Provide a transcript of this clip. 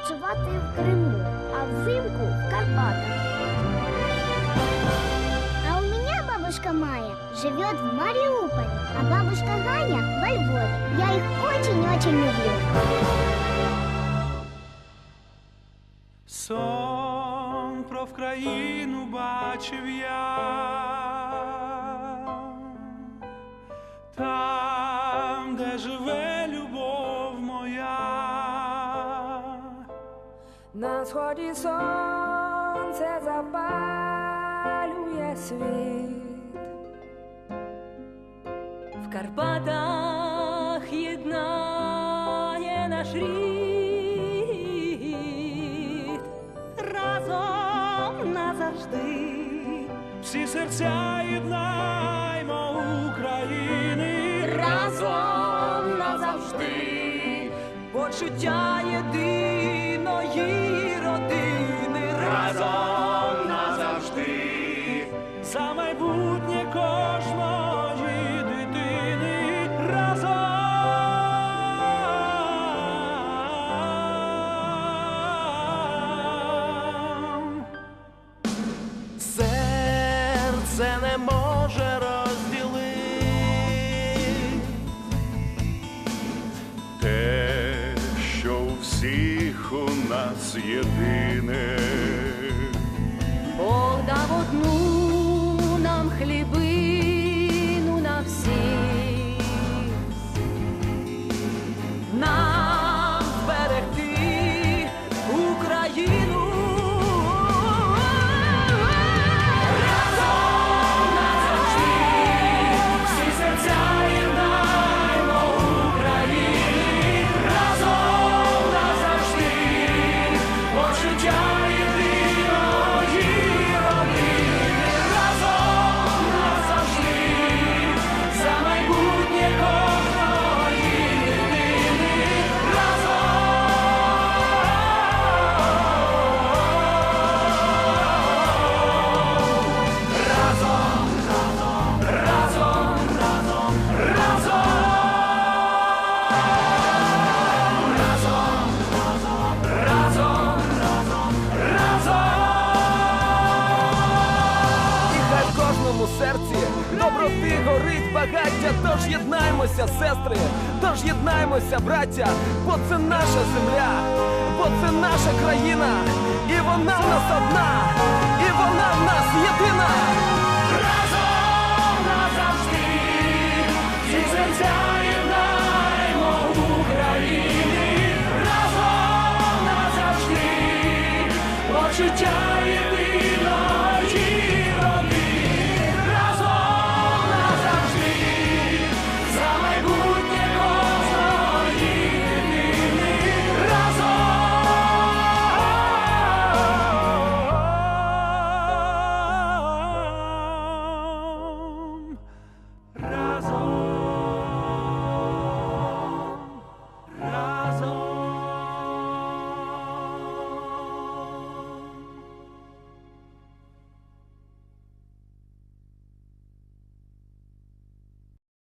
відпочивати в Криму, а взимку в Карпатах. А у меня бабушка Майя живет в Мариуполе, а бабушка Ганя во Львове. Я их очень-очень люблю. Сон про Вкраїну бачив я, На сході сонце запалює світ. В Карпатах єднає наш рід. Разом назавжди. Всі серця єднаймо України Разом назавжди. Почуття єдиної родини. разом назавжди, за майбутнє кожної дитини разом. Серце не нас єдине. В серці. Доброти горить багаття, тож єднаймося, сестри, тож єднаймося, браття, бо це наша земля, бо це наша країна, і вона в нас одна, і вона в нас єдина.